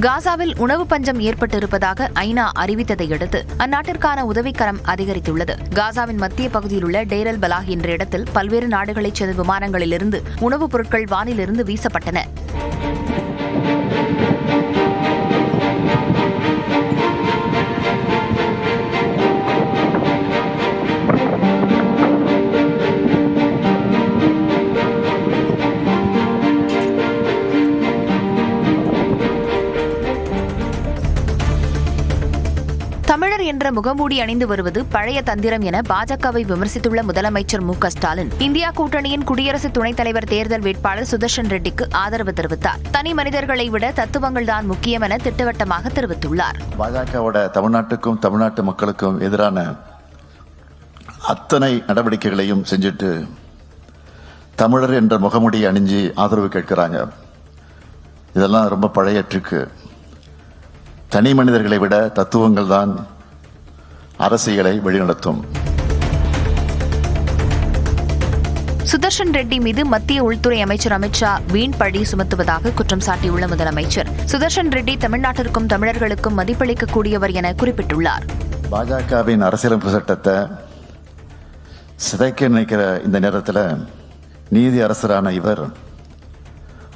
காசாவில் உணவு பஞ்சம் ஏற்பட்டிருப்பதாக ஐநா அறிவித்ததை அடுத்து அந்நாட்டிற்கான உதவிக்கரம் அதிகரித்துள்ளது. காசாவின் மத்திய பகுதியில் உள்ள டேரல் பலாக் என்ற இடத்தில் பல்வேறு நாடுகளைச் சேர்ந்த விமானங்களிலிருந்து உணவுப் பொருட்கள் வானிலிருந்து வீசப்பட்டன. என்ற முகமூடி அணிந்து வருவது பழைய தந்திரம் என பாஜகவை விமர்சித்துள்ள முதலமைச்சர் மு க ஸ்டாலின். இந்தியா கூட்டணியின் குடியரசு துணைத் தலைவர் தேர்தல் வேட்பாளர் சுதர்ஷன் ரெட்டிக்கு ஆதரவு தெரிவித்தார். தனி மனிதர்களை விட தத்துவங்கள் தான் முக்கியம் என திட்டவட்டமாக தெரிவித்துள்ளார். பாஜகவோட தமிழ்நாட்டுக்கும் தமிழ்நாட்டு மக்களுக்கும் எதிரான அத்தனை நடவடிக்கைகளையும் செஞ்சுட்டு தமிழர் என்ற முகமுடி அணிஞ்சு ஆதரவு கேட்கிறாங்க. இதெல்லாம் ரொம்ப பழைய ட்ரிக்கு. தனி மனிதர்களை விட தத்துவங்கள் தான் அரசியலை வழிநடத்தும். சுதர்ஷன் ரெட்டி மீது மத்திய உள்துறை அமைச்சர் அமித்ஷா வீண் பழி சுமத்துவதாக குற்றம் சாட்டியுள்ள முதலமைச்சர். சுதர்ஷன் ரெட்டி தமிழ்நாட்டிற்கும் தமிழர்களுக்கும் மதிப்பளிக்கக்கூடியவர் என குறிப்பிட்டுள்ளார். பாஜகவின் அரசியலமைப்பு சட்டத்தை சிதைக்க நினைக்கிற இந்த நேரத்தில் நீதி அரசரான இவர்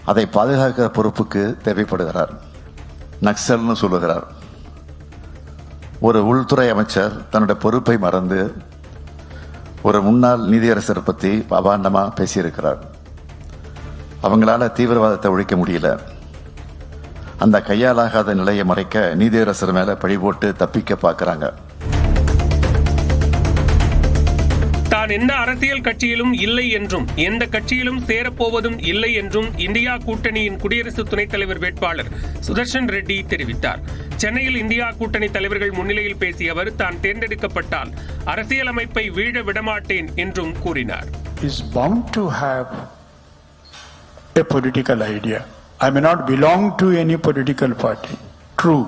அதை பாதுகாக்கிற பொறுப்புக்கு தேவைப்படுகிறார். நக்சல்னு சொல்லுகிறார். ஒரு உள்துறை அமைச்சர் தன்னுடைய பொறுப்பை மறந்து ஒரு முன்னாள் நீதியரசர் பற்றி அபாண்டமாக பேசியிருக்கிறார். அவங்களால தீவிரவாதத்தை ஒழிக்க முடியல. அந்த கையாலாகாத நிலையை மறைக்க நீதியரசர் மேலே பழி போட்டு தப்பிக்க பார்க்குறாங்க தான் எந்த அரசியல் கட்சியிலும் இல்லை என்றும் எந்த கட்சியிலும் சேரப்போவதும் இல்லை என்றும் இந்தியா கூட்டணியின் குடியரசு துணைத் தலைவர் வேட்பாளர் சுதர்ஷன் ரெட்டி தெரிவித்தார் சென்னையில் இந்தியா கூட்டணி தலைவர்கள் முன்னிலையில் பேசிய அவர் தான் தேர்ந்தெடுக்கப்பட்டால் அரசியலமைப்பை வீழ விடமாட்டேன் என்றும் கூறினார் is bound to have a political idea. I may not belong to any political party. True.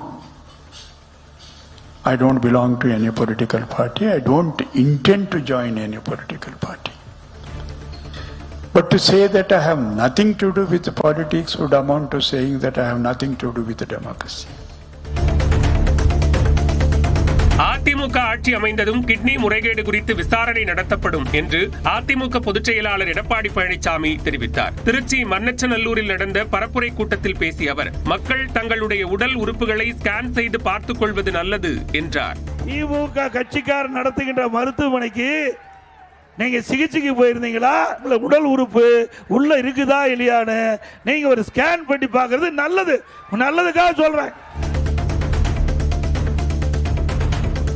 I don't belong to any political party. I don't intend to join any political party. But to say that I have nothing to do with politics would amount to saying that I have nothing to do with the democracy. AIADMK ஆட்சி அமைந்ததும் kidney முறைகேடு குறித்து விசாரணை நடத்தப்படும் என்று அதிமுக பொதுச் செயலாளர் எடப்பாடி பழனிசாமி தெரிவித்தார். திருச்சி மன்னச்சநல்லூரில் நடந்த பரப்புரை கூட்டத்தில் பேசிய அவர் மக்கள் தங்களுடைய உடல் உறுப்புகளை ஸ்கேன் செய்து பார்த்துக் கொள்வது நல்லது என்றார். திமுக கட்சிக்கார் நடத்துகின்ற மருத்துவமனைக்கு நீங்க சிகிச்சைக்கு போயிருந்தீங்களா? உள்ள உடல் உறுப்பு உள்ள இருக்குதா இல்லையான்னு நீங்க ஒரு ஸ்கேன் பண்ணி பாக்குறது நல்லது. நல்லதுக்காக சொல்றேன்.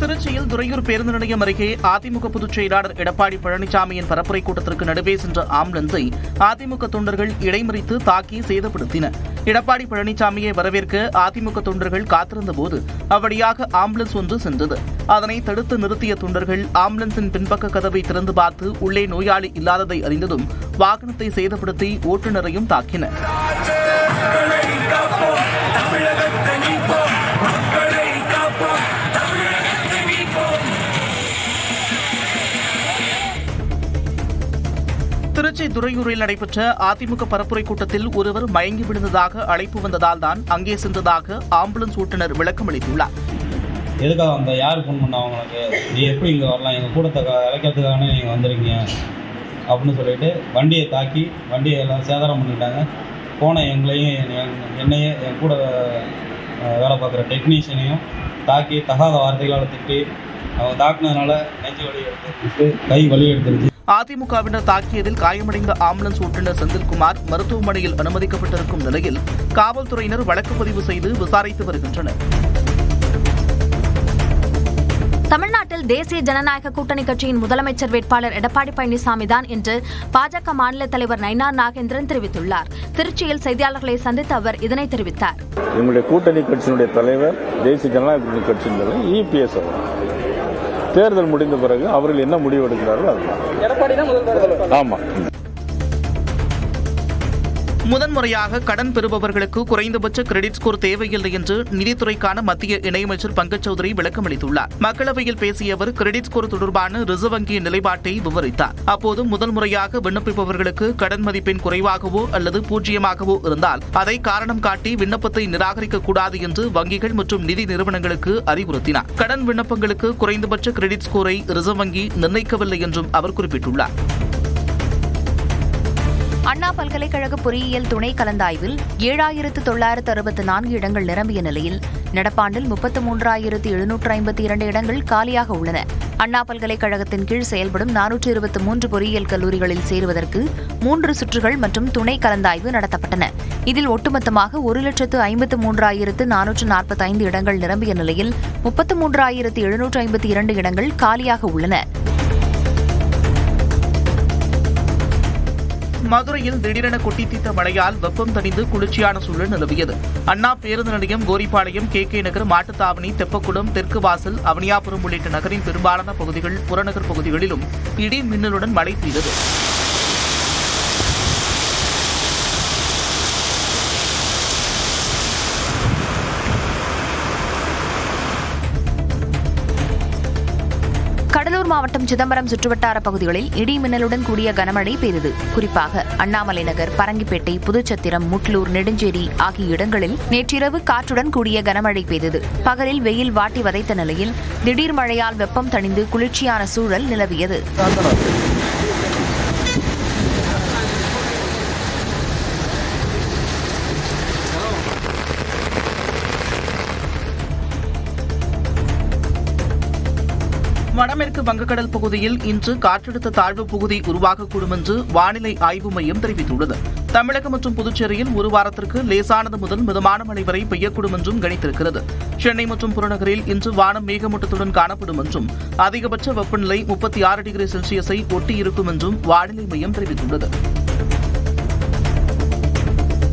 திருச்சியில் துறையூர் பேருந்து நிலையம் அருகே அதிமுக பொதுச் செயலாளர் எடப்பாடி பழனிசாமியின் பரப்புரை கூட்டத்திற்கு நடுவே சென்ற ஆம்புலன்ஸை அதிமுக தொண்டர்கள் இடைமறித்து தாக்கி சேதப்படுத்தினர் எடப்பாடி பழனிசாமியை வரவேற்க அதிமுக தொண்டர்கள் காத்திருந்த போது அவ்வழியாக ஆம்புலன்ஸ் ஒன்று சென்றது. அதனை தடுத்து நிறுத்திய தொண்டர்கள் ஆம்புலன்ஸின் பின்பக்க கதவை திறந்து பார்த்து உள்ளே நோயாளி இல்லாததை அறிந்ததும் வாகனத்தை சேதப்படுத்தி ஓட்டுநரையும் தாக்கினர். திருச்சி துறையூரில் நடைபெற்ற அதிமுக பரப்புரை கூட்டத்தில் ஒருவர் மயங்கி விழுந்ததாக அழைப்பு வந்ததால் தான் அங்கே சென்றதாக ஆம்புலன்ஸ் ஓட்டுநர் விளக்கம் அளித்துள்ளார். எதுக்காக அந்த யார் ஃபோன் பண்ணா உங்களுக்கு நீ எப்படி இங்கே வரலாம்? எங்கள் கூட்டத்தை க- இழைக்கிறதுக்கான நீங்கள் வந்துருக்கீங்க அப்படின்னு சொல்லிட்டு வண்டியை தாக்கி வண்டியை எல்லாம் சேதாரம் பண்ணிட்டாங்க. போன எங்களையும் என்- என்னையும் என் கூட வேலை பார்க்குற டெக்னீஷியனையும் தாக்கி தகாத வார்த்தைகளால் திட்டி அவங்க தாக்குனதுனால நெஞ்சு வலி எடுத்துருச்சு கை வலி எடுத்துருச்சு. அதிமுகவினர் தாக்கியதில் காயமடைந்த ஆம்புலன்ஸ் ஓட்டுநர் செந்தில்குமார் மருத்துவமனையில் அனுமதிக்கப்பட்டிருக்கும் நிலையில் காவல்துறையினர் வழக்கு பதிவு செய்து விசாரித்து வருகின்றனர். தமிழ்நாட்டில் தேசிய ஜனநாயக கூட்டணி கட்சியின் முதலமைச்சர் வேட்பாளர் எடப்பாடி பழனிசாமி தான் என்று பாஜக மாநில தலைவர் நயினார் நாகேந்திரன் தெரிவித்துள்ளார். திருச்சியில் செய்தியாளர்களை சந்தித்த அவர் இதனை தெரிவித்தார். எங்களுடைய கூட்டணி கட்சியினுடைய தலைவர் தேசிய ஜனநாயக கூட்டணி கட்சியின் தலைவர் இபிஎஸ் அவர். தேர்தல் முடிந்த பிறகு அவர்கள் என்ன முடிவு எடுக்கிறார்களோ அதுதான் ஆமா. முதன்முறையாக கடன் பெறுபவர்களுக்கு குறைந்தபட்ச கிரெடிட் ஸ்கோர் தேவையில்லை என்று நிதித்துறைக்கான மத்திய இணையமைச்சர் பங்கஜ் சௌத்ரி விளக்கமளித்துள்ளார். மக்களவையில் பேசிய அவர் கிரெடிட் ஸ்கோர் தொடர்பான ரிசர்வ் வங்கியின் நிலைப்பாட்டை விவரித்தார். அப்போது முதல் முறையாக விண்ணப்பிப்பவர்களுக்கு கடன் மதிப்பெண் குறைவாகவோ அல்லது பூஜ்ஜியமாகவோ இருந்தால் அதை காரணம் காட்டி விண்ணப்பத்தை நிராகரிக்க கூடாது என்று வங்கிகள் மற்றும் நிதி நிறுவனங்களுக்கு அறிவுறுத்தினார். கடன் விண்ணப்பங்களுக்கு குறைந்தபட்ச கிரெடிட் ஸ்கோரை ரிசர்வ் வங்கி நிர்ணயிக்கவில்லை என்றும் அவர் குறிப்பிட்டுள்ளார். அண்ணா பல்கலைக்கழக பொறியியல் துணை கலந்தாய்வில் ஏழாயிரத்து தொள்ளாயிரத்து அறுபத்து நான்கு இடங்கள் நிரம்பிய நிலையில் நடப்பாண்டில் முப்பத்து மூன்றாயிரத்து எழுநூற்று ஐம்பத்தி இரண்டு இடங்கள் காலியாக உள்ளன. அண்ணா பல்கலைக்கழகத்தின் கீழ் செயல்படும் நானூற்று இருபத்தி மூன்று பொறியியல் கல்லூரிகளில் சேருவதற்கு மூன்று சுற்றுகள் மற்றும் துணை கலந்தாய்வு நடத்தப்பட்டன. இதில் ஒட்டுமொத்தமாக ஒரு லட்சத்து ஐம்பத்து மூன்றாயிரத்து நானூற்று நாற்பத்தைந்து இடங்கள் நிரம்பிய நிலையில் முப்பத்து மூன்றாயிரத்து எழுநூற்று ஐம்பத்தி இரண்டு இடங்கள் காலியாக உள்ளன. மதுரையில் திடீரென கொட்டி கொட்டித்தீர்த்த மழையால் வெப்பம் தணிந்து குளிர்ச்சியான சூழல் நிலவியது. அண்ணா பேருந்து நிலையம் கோரிப்பாளையம் கே கே நகர் மாட்டுத்தாவணி தெப்பக்குளம் தெற்கு வாசல் அவனியாபுரம் உள்ளிட்ட நகரின் பெரும்பாலான பகுதிகள் புறநகர் பகுதிகளிலும் இடி மின்னலுடன் மழை பெய்தது. மாவட்டம் சிதம்பரம் சுற்றுவட்டார பகுதிகளில் இடி மின்னலுடன் கூடிய கனமழை பெய்தது. குறிப்பாக அண்ணாமலை நகர் பரங்கிப்பேட்டை புதுச்சத்திரம் முட்லூர் நெடுஞ்சேரி ஆகிய இடங்களில் நேற்றிரவு காற்றுடன் கூடிய கனமழை பெய்தது. பகலில் வெயில் வாட்டி வதைத்த நிலையில் திடீர் மழையால் வெப்பம் தணிந்து குளிர்ச்சியான சூழல் நிலவியது. வடமேற்கு வங்கக்கடல் பகுதியில் இன்று காற்றழுத்த தாழ்வு பகுதி உருவாகக்கூடும் என்று வானிலை ஆய்வு மையம் தெரிவித்துள்ளது. தமிழகம் மற்றும் புதுச்சேரியில் ஒரு வாரத்திற்கு லேசானது முதல் மிதமான மழை வரை பெய்யக்கூடும் என்றும் கணித்திருக்கிறது. சென்னை மற்றும் புறநகரில் இன்று வானம் மேகமூட்டத்துடன் காணப்படும் என்றும் அதிகபட்ச வெப்பநிலை முப்பத்தி ஆறு டிகிரி செல்சியஸை ஒட்டியிருக்கும் என்றும் வானிலை மையம் தெரிவித்துள்ளது.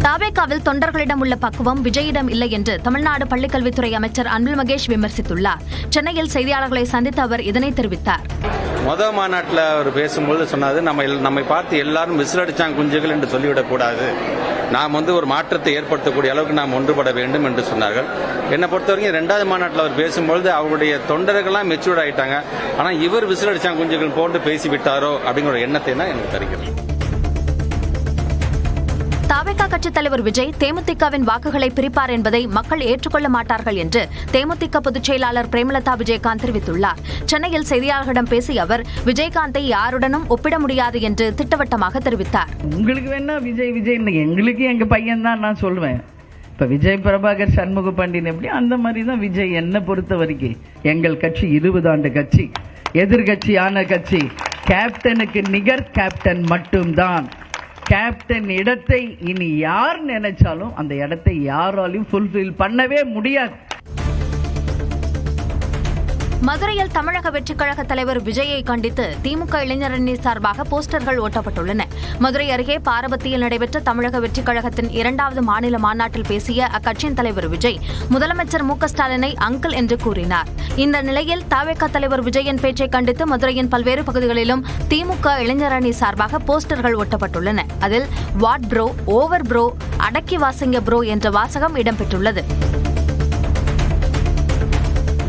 தாவேகாவில் தொண்டர்களிடம் உள்ள பக்குவம் விஜயிடம் இல்லை என்று தமிழ்நாடு பள்ளிக்கல்வித்துறை அமைச்சர் அன்பில் மகேஷ் விமர்சித்துள்ளார். சென்னையில் செய்தியாளர்களை சந்தித்த அவர் இதனை தெரிவித்தார். மொத மாநாட்டில் அவர் பேசும்போது சொன்னாது நம்ம எல்- நம்மை பார்த்து எல்லாரும் விசிலடிச்சாங்க குஞ்சுகள் என்று சொல்லிவிடக்கூடாது. நாம் வந்து ஒரு மாற்றத்தை ஏற்படுத்தக்கூடிய அளவுக்கு நாம் ஒன்றுபட வேண்டும் என்று சொன்னார்கள். என்னை பொறுத்தவரைக்கும் ரெண்டாவது மாநாட்டில் அவர் பேசும்பொழுது அவருடைய தொண்டர்கள்லாம் மெச்சூர்ட் ஆயிட்டாங்க. ஆனால் இவர் விசிலடிச்சாங்க குஞ்சுகள் போன்று பேசிவிட்டாரோ அப்படிங்கிற எண்ணத்தை தான் எனக்கு தருகிறது. தாவேகா கட்சித் தலைவர் விஜய் தேமுதிகவின் வாக்குகளை பிரிப்பார் என்பதை மக்கள் ஏற்றுக்கொள்ள மாட்டார்கள் என்று தேமுதிக பொதுச் செயலாளர் பிரேமலதா விஜயகாந்த் தெரிவித்துள்ளார். சென்னையில் செய்தியாளர்களிடம் பேசிய அவர் விஜயகாந்தை யாருடனும் ஒப்பிட முடியாது என்று திட்டவட்டமாக தெரிவித்தார். உங்களுக்கு வேணா விஜய் விஜய் எங்களுக்கு எங்க பையன் தான் நான் சொல்லுவேன் இப்ப விஜய் பிரபாகர் சண்முக பாண்டியன் எப்படி அந்த மாதிரி தான் விஜய் என்னை பொறுத்த வரைக்கும். எங்கள் கட்சி இருபது ஆண்டு கட்சி எதிர்கட்சியான கட்சி. கேப்டனுக்கு நிகர் கேப்டன் மட்டும்தான். கேப்டன் இடத்தை இனி யார் நினைச்சாலும் அந்த இடத்தை யாராலையும் ஃபுல்ஃபில் பண்ணவே முடியாது. மதுரையில் தமிழக வெற்றிக் கழக தலைவர் விஜயை கண்டித்து திமுக இளைஞரணி சார்பாக போஸ்டர்கள் ஒட்டப்பட்டுள்ளன. மதுரை அருகே பாரபத்தியில் நடைபெற்ற தமிழக வெற்றிக் கழகத்தின் இரண்டாவது மாநில மாநாட்டில் பேசிய அக்கட்சியின் தலைவர் விஜய் முதலமைச்சர் மு ஸ்டாலினை அங்கிள் என்று கூறினார். இந்த நிலையில் தாவேக தலைவர் விஜயின் பேச்சை கண்டித்து மதுரையின் பல்வேறு பகுதிகளிலும் திமுக இளைஞரணி சார்பாக போஸ்டர்கள் ஒட்டப்பட்டுள்ளன. அதில் வாட் ப்ரோ ஓவர் ப்ரோ அடக்கி வாசிங்க ப்ரோ என்ற வாசகம் இடம்பெற்றுள்ளது.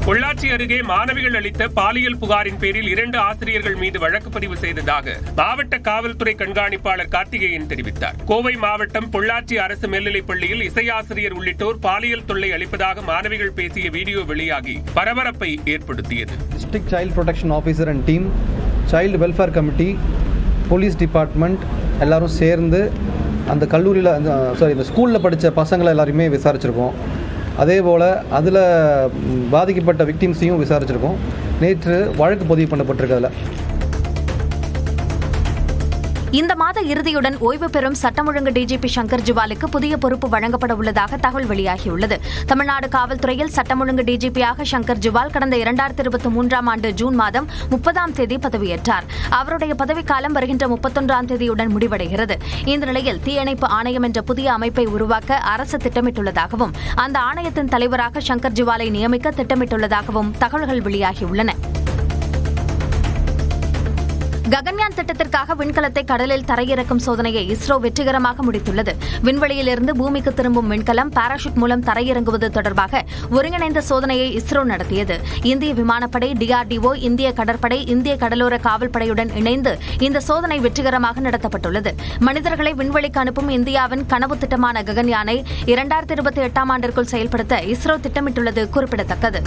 பொள்ளாச்சி அருகே மாணவிகள் அளித்த பாலியல் புகாரின் பேரில் இரண்டு ஆசிரியர்கள் மீது வழக்கு பதிவு செய்ததாக மாவட்ட காவல்துறை கண்காணிப்பாளர் கார்த்திகேயன் தெரிவித்தார். கோவை மாவட்டம் பொள்ளாச்சி அரசு மேல்நிலைப் பள்ளியில் இசையாசிரியர் உள்ளிட்டோர் பாலியல் தொல்லை அளிப்பதாக மாணவிகள் பேசிய வீடியோ வெளியாகி பரபரப்பை ஏற்படுத்தியது. District child protection officer and team child welfare committee police department எல்லாரும் சேர்ந்து அந்த கல்லூரியில் சாரி இந்த ஸ்கூலில் படித்த பசங்களை எல்லாருமே விசாரிச்சிருக்கோம். அதே போல் அதில் பாதிக்கப்பட்ட விக்டிம்ஸையும் விசாரிச்சிருக்கோம். நேற்று வழக்கு பதிவு பண்ணப்பட்டிருக்கு அதில். இந்த மாத இறுதியுடன் ஓய்வு பெறும் சட்டம் ஒழுங்கு டிஜிபி சங்கர் ஜிவாலுக்கு புதிய பொறுப்பு வழங்கப்பட உள்ளதாக தகவல் வெளியாகியுள்ளது. தமிழ்நாடு காவல்துறையில் சட்டம் ஒழுங்கு டிஜிபியாக சங்கர் ஜிவால் கடந்த இரண்டாயிரத்தி இருபத்தி மூன்றாம் ஆண்டு ஜூன் மாதம் முப்பதாம் தேதி பதவியேற்றார். அவருடைய பதவிக்காலம் வருகின்ற முப்பத்தொன்றாம் தேதியுடன் முடிவடைகிறது. இந்த நிலையில் தீயணைப்பு ஆணையம் என்ற புதிய அமைப்பை உருவாக்க அரசு திட்டமிட்டுள்ளதாகவும் அந்த ஆணையத்தின் தலைவராக சங்கர் ஜிவாலை நியமிக்க திட்டமிட்டுள்ளதாகவும் தகவல்கள் வெளியாகியுள்ளன. ககன்யான் திட்டத்திற்காக விண்கலத்தை கடலில் தரையிறக்கும் சோதனையை இஸ்ரோ வெற்றிகரமாக முடித்துள்ளது. விண்வெளியிலிருந்து பூமிக்கு திரும்பும் விண்கலம் பாராசூட் மூலம் தரையிறங்குவது தொடர்பாக ஒருங்கிணைந்த சோதனையை இஸ்ரோ நடத்தியது. இந்திய விமானப்படை டிஆர்டிஓ இந்திய கடற்படை இந்திய கடலோர காவல்படையுடன் இணைந்து இந்த சோதனை வெற்றிகரமாக நடத்தப்பட்டுள்ளது. மனிதர்களை விண்வெளிக்கு அனுப்பும் இந்தியாவின் கனவு திட்டமான ககன்யானை இரண்டாயிரத்தி இருபத்தி எட்டாம் ஆண்டிற்குள் செயல்படுத்த இஸ்ரோ திட்டமிட்டுள்ளது குறிப்பிடத்தக்கது.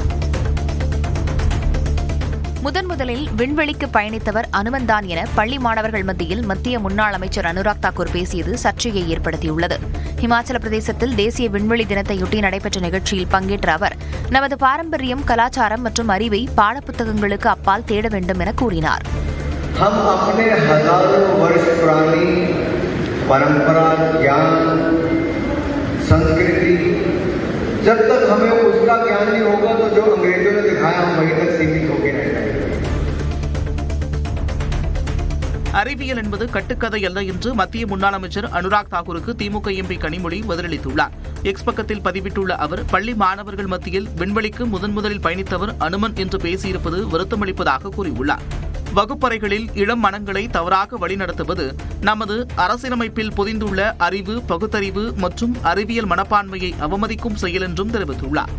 முதன் முதலில் விண்வெளிக்கு பயணித்தவர் அனுமன்தான் என பள்ளி மாணவர்கள் மத்தியில் மத்திய முன்னாள் அமைச்சர் அனுராக் தாக்கூர் பேசியது சர்ச்சையை ஏற்படுத்தியுள்ளது இமாச்சல பிரதேசத்தில் தேசிய விண்வெளி தினத்தையொட்டி நடைபெற்ற நிகழ்ச்சியில் பங்கேற்ற அவர் நமது பாரம்பரியம் கலாச்சாரம் மற்றும் அறிவை பாடப்புத்தகங்களுக்கு அப்பால் தேட வேண்டும் என கூறினார் हम अपने हजारों वर्ष पुरानी परंपरा ज्ञान संस्कृति जब तक हमें उसका ज्ञान नहीं होगा तो जो अंग्रेजों ने दिखाया हम वहीं तक सीमित होकर रह அறிவியல் என்பது கட்டுக்கதை அல்ல என்று மத்திய முன்னாள் அமைச்சர் அனுராக் தாக்கூருக்கு திமுக எம்பி கனிமொழி பதிலளித்துள்ளார். எக்ஸ் பக்கத்தில் பதிவிட்டுள்ள அவர் பள்ளி மாணவர்கள் மத்தியில் விண்வெளிக்கு முதன் முதலில் பயணித்தவர் அனுமன் என்று பேசியிருப்பது வருத்தமளிப்பதாக கூறியுள்ளார். வகுப்பறைகளில் இளம் மனங்களை தவறாக வழிநடத்துவது நமது அரசியலமைப்பில் பொதிந்துள்ள அறிவு பகுத்தறிவு மற்றும் அறிவியல் மனப்பான்மையை அவமதிக்கும் செயல் என்றும் தெரிவித்துள்ளார்.